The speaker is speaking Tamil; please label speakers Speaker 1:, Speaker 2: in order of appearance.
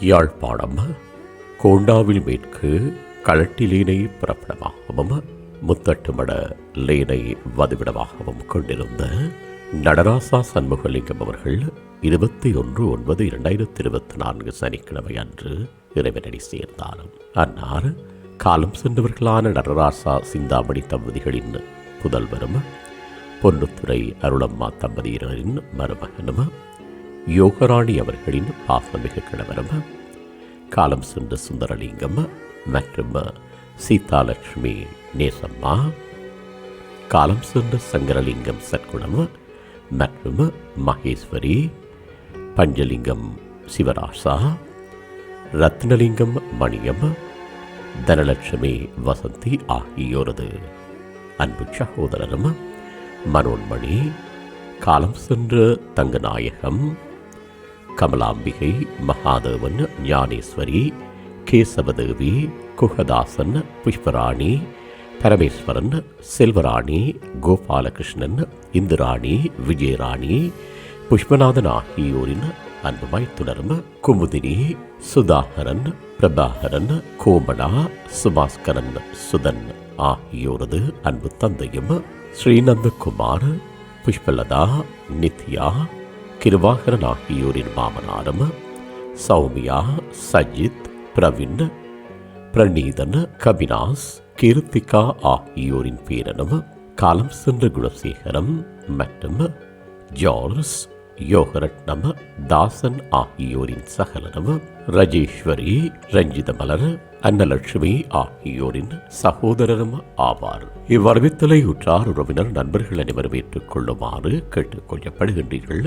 Speaker 1: யாழ்ப்பாணம் கோண்டாவில் மேற்கு களட்டிலேனை புறப்படமாகவும் முத்தட்டுமட லேனை வதிவிடமாகவும் கொண்டிருந்த நடராசா சண்முகலிங்கம் அவர்கள் இருபத்தி ஒன்று ஒன்பது இரண்டாயிரத்தி இருபத்தி நான்கு சனிக்கிழமை அன்று இறைவனடி சேர்ந்தாலும் அன்னார் காலம் சென்றவர்களான நடராசா சிந்தாமணி தம்பதிகளின் புதல்வரும் பொன்னுத்துறை அருளம்மா தம்பதியினரின் மருமகனும் யோகராணி அவர்களின் பாசமிகு கிழவரும் காலம் சென்ற சுந்தரலிங்கம் மற்றும் சீதாலட்சுமி நேசம்மா. காலம் சென்ற சங்கரலிங்கம் சற்குணம் மற்றும் மகேஸ்வரி. பஞ்சலிங்கம் சிவராசா. ரத்னலிங்கம் மணியம் தனலட்சுமி வசந்தி ஆகியோரது. அன்பு சகோதரரும் மனோன்மணி காலம் சென்ற தங்கநாயகம் கமலாம்பிகை மகாதேவன் ஞானேஸ்வரி கேசவதேவி குகதாசன் புஷ்பராணி பரமேஸ்வரன் செல்வராணி கோபாலகிருஷ்ணன் இந்துராணி விஜயராணி புஷ்பநாதன் ஆகியோரின் அன்புமாய் தொடரும் குமுதினி சுதாகரன் பிரபாகரன் கோமடா சுபாஸ்கரன் சுதன் ஆகியோரது அன்பு தந்தையும் ஸ்ரீநந்தகுமார் புஷ்பலதா நித்யா கிருவாகரன் ஆகியோரின் மாமனாரும் சௌமியா சஜித் பிரவின் பிரணீதன் கபினாஸ் கீர்த்திகா ஆகியோரின் பேரனும் காலம் சென்ற குணசேகரம் மற்றும் ஜார்ஸ் யோகரட்னம் தாசன் ஆகியோரின் சகலனும் ரஜேஸ்வரி ரஞ்சிதமலர் அன்னலட்சுமி ஆகியோரின் சகோதரரும் ஆவார். இவ்வரவித்தலை உற்றார் உறவினர் நண்பர்கள் அனைவரும் ஏற்றுக்கொள்ளுமாறு கேட்டுக்கொள்ளப்படுகின்றீர்கள்.